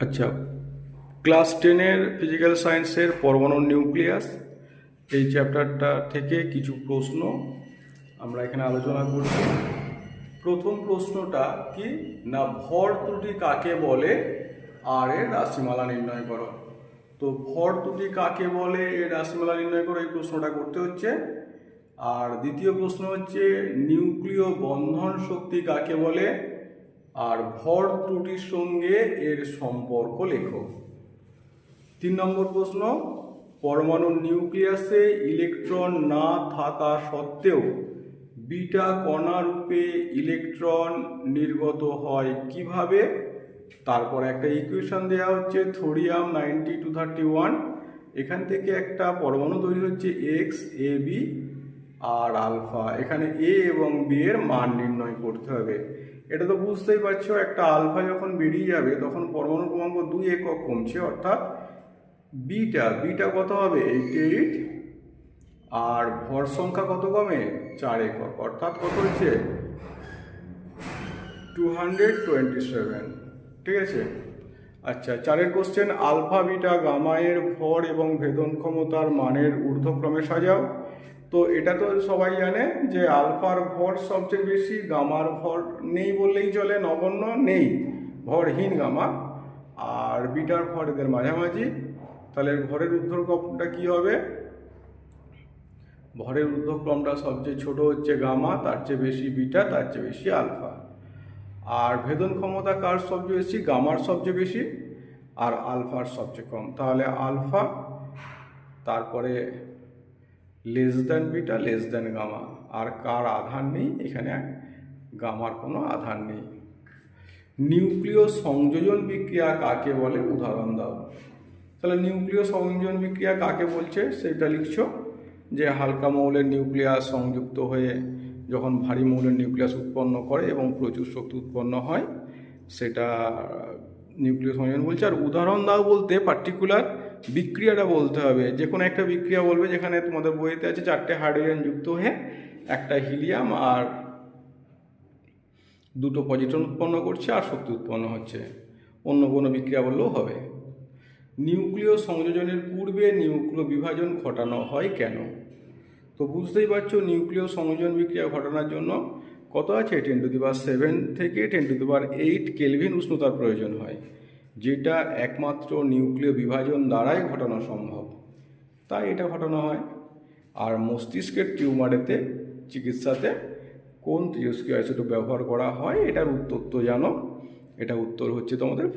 আচ্ছা ক্লাস টেনের ফিজিক্যাল সায়েন্সের পরমাণু নিউক্লিয়াস এই চ্যাপ্টারটা থেকে কিছু প্রশ্ন আমরা এখানে আলোচনা করছি প্রথম প্রশ্নটা কি? না, ভর ত্রুটি কাকে বলে? আর এর রাশিমালা নির্ণয় করো। তো ভর ত্রুটি কাকে বলে? এর রাশিমালা নির্ণয় করো, এই প্রশ্নটা করতে হচ্ছে। আর দ্বিতীয় প্রশ্ন হচ্ছে নিউক্লিয় বন্ধন শক্তি কাকে বলে? আর ভর ত্রুটির সঙ্গে এর সম্পর্ক লেখো। তিন নম্বর প্রশ্ন পরমাণু নিউক্লিয়াসে ইলেকট্রন না থাকা সত্ত্বেও বিটা কণা রূপে ইলেকট্রন নির্গত হয় কীভাবে? তারপর একটা ইকুয়েশন দেওয়া হচ্ছে thorium ninety two thirty one এখান থেকে একটা পরমাণু তৈরি হচ্ছে এক্স এ বি আর আলফা। এখানে এ এবং বি এর মান নির্ণয় করতে হবে। এটা তো বুঝতেই পারছ, একটা আলফা যখন বেরিয়ে যাবে, তখন পরমাণু ক্রমাঙ্ক দুই একক কমছে, অর্থাৎ বিটা। বিটা কত হবে? এইট এইট আর ভর সংখ্যা কত কমে? চার একক। অর্থাৎ কত হচ্ছে? টু হান্ড্রেড টোয়েন্টি সেভেন ঠিক আছে? আচ্ছা চারের কোশ্চেন আলফা, বিটা গামায়ের ভর এবং ভেদন ক্ষমতার মানের ঊর্ধ্বক্রমে সাজাও। তো এটা তো সবাই জানে যে আলফার ভর সবচেয়ে বেশি, গামার ভর নেই বললেই চলে, নগণ্য নেই, ভরহীন গামা। আর বিটার ভর এদের মাঝামাঝি। তাহলে ভরের ঊর্ধ্বক্রমটা কি হবে? ভরের ঊর্ধ্বক্রমটা সবচেয়ে ছোট হচ্ছে গামা, তার চেয়ে বেশি বিটা, তার চেয়ে বেশি আলফা। আর ভেদন ক্ষমতা কার সবচেয়ে বেশি? গামার সবচেয়ে বেশি, আর আলফার সবচেয়ে কম। তাহলে আলফা, তারপরে less than beta less than gamma আর কার আধার নেই? এখানে গামার কোনো আধার নেই। নিউক্লিয় সংযোজন বিক্রিয়া কাকে বলে? উদাহরণ দাও। তাহলে নিউক্লিয় সংযোজন বিক্রিয়া কাকে বলছে? সেটা লিখছো। যে হালকা মৌলের নিউক্লিয়াস সংযুক্ত হয়ে যখন ভারী মৌলের নিউক্লিয়াস উৎপন্ন করে এবং প্রচুর শক্তি উৎপন্ন হয়, সেটা নিউক্লিয় সংযোজন বলছে। আর উদাহরণ দাও বলতে পার্টিকুলার বিক্রিয়াটা বলতে হবে। যে কোনো একটা বিক্রিয়া বলবে যেখানে তোমাদের বইতে আছে চারটে হাইড্রোজেন যুক্ত হয়ে একটা হিলিয়াম আর দুটো পজিট্রন উৎপন্ন করছে আর শক্তি উৎপন্ন হচ্ছে। অন্য কোনো বিক্রিয়া বললেও হবে। নিউক্লিয় সংযোজনের পূর্বে নিউক্লিয় বিভাজন ঘটানো হয় কেন? তো বুঝতেই পারছ, নিউক্লিয় সংযোজন বিক্রিয়া ঘটানোর জন্য কত আছে? টেন টু দি সেভেন থেকে ten to the power eight kelvin উষ্ণতার প্রয়োজন হয়। যেটা একমাত্র নিউক্লিয় বিভাজন দ্বারাই ঘটানো সম্ভব। তাই এটা ঘটানো হয়। আর মস্তিষ্কের টিউমারেতে, চিকিৎসাতে কোন তেজস্ক্রিয় আইসোটোপ ব্যবহার করা হয়, এটার উত্তর তো জানো। এটা উত্তর হচ্ছে তোমাদের